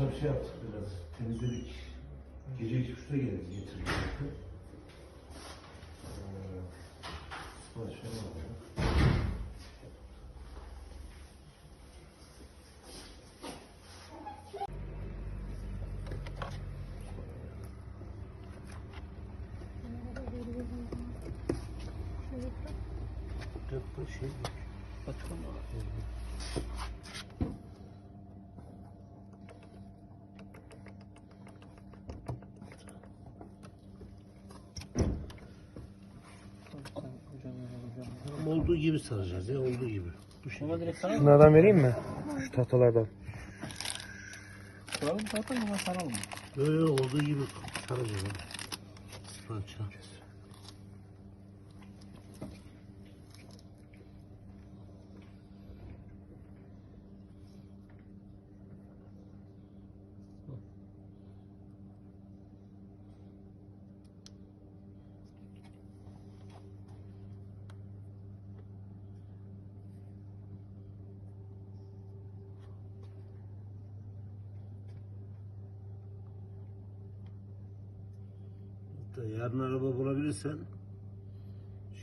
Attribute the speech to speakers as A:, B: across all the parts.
A: kısa bir şey
B: yaptık biraz. Temizledik. Gece iki buçukta
A: geldik. Getirdik. Ee, Şey, Bakalım. Olduğu gibi saracağız ya olduğu gibi. Bu şey.
B: Ama direkt sana mı?
C: Şunlardan vereyim mi? Şu tahtalardan.
B: Kuralım zaten ama sana mı?
A: Böyle olduğu gibi saracağız. ha. Hatta yarın araba bulabilirsen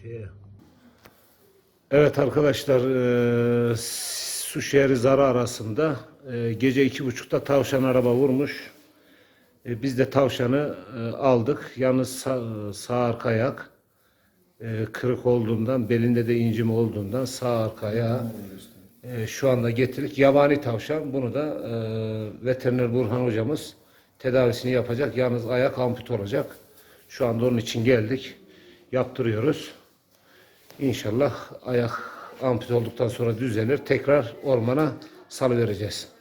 A: şeye. Evet arkadaşlar eee su şehri Zara arasında eee, gece iki buçukta tavşan araba vurmuş. E, biz de tavşanı e, aldık. Yalnız sağ, sağ arka ayak e, kırık olduğundan, belinde de incim olduğundan sağ arka ayağı e, şu anda getirdik. Yabani tavşan. Bunu da e, veteriner Burhan hocamız tedavisini yapacak. Yalnız ayak amput olacak. Şu anda onun için geldik. Yaptırıyoruz. İnşallah ayak amput olduktan sonra düzelir. Tekrar ormana salıvereceğiz.